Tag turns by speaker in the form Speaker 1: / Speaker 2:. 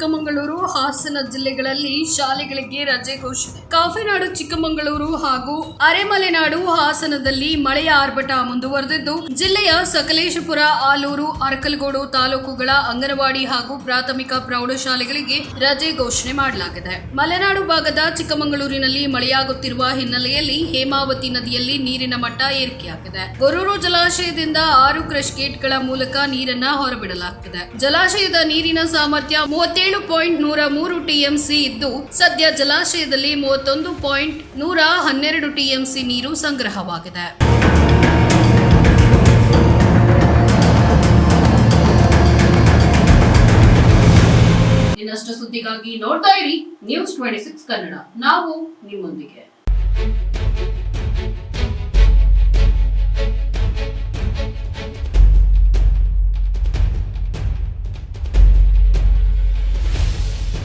Speaker 1: ಚಿಕ್ಕಮಗಳೂರು, ಹಾಸನ ಜಿಲ್ಲೆಗಳಲ್ಲಿ ಶಾಲೆಗಳಿಗೆ ರಜೆ ಘೋಷಣೆ. ಕಾಫಿನಾಡು, ಚಿಕ್ಕಮಗಳೂರು ಹಾಗೂ ಅರೆಮಲೆನಾಡು ಹಾಸನದಲ್ಲಿ ಮಳೆಯ ಆರ್ಭಟ ಮುಂದುವರೆದಿದ್ದು, ಜಿಲ್ಲೆಯ ಸಕಲೇಶಪುರ, ಆಲೂರು, ಅರಕಲಗೋಡು ತಾಲೂಕುಗಳ ಅಂಗನವಾಡಿ ಹಾಗೂ ಪ್ರಾಥಮಿಕ ಪ್ರೌಢಶಾಲೆಗಳಿಗೆ ರಜೆ ಘೋಷಣೆ ಮಾಡಲಾಗಿದೆ. ಮಲೆನಾಡು ಭಾಗದ ಚಿಕ್ಕಮಗಳೂರಿನಲ್ಲಿ ಮಳೆಯಾಗುತ್ತಿರುವ ಹಿನ್ನೆಲೆಯಲ್ಲಿ ಹೇಮಾವತಿ ನದಿಯಲ್ಲಿ ನೀರಿನ ಮಟ್ಟ ಏರಿಕೆಯಾಗಿದೆ. ಗೊರೂರು ಜಲಾಶಯದಿಂದ ಆರು ಕ್ರಶ್ ಗೇಟ್ಗಳ ಮೂಲಕ ನೀರನ್ನ ಹೊರಬಿಡಲಾಗುತ್ತಿದೆ ಜಲಾಶಯದ ನೀರಿನ ಸಾಮರ್ಥ್ಯ ಮೂವತ್ತೇಳು ಪಾಯಿಂಟ್ ನೂರ ಮೂರು ಟಿಎಂಸಿ ಇದ್ದು ಸದ್ಯ ಜಲಾಶಯದಲ್ಲಿ ಮೂವತ್ತೊಂದು ಪಾಯಿಂಟ್ ನೂರ ಹನ್ನೆರಡು ಟಿಎಂಸಿ ನೀರು ಸಂಗ್ರಹವಾಗಿದೆ. ಇನ್ನಷ್ಟು ಸುದ್ದಿಗಾಗಿ ನೋಡ್ತಾ ಇರಿ. News twenty six Kannada. ನಾವು ನಿಮ್ಮೊಂದಿಗೆ.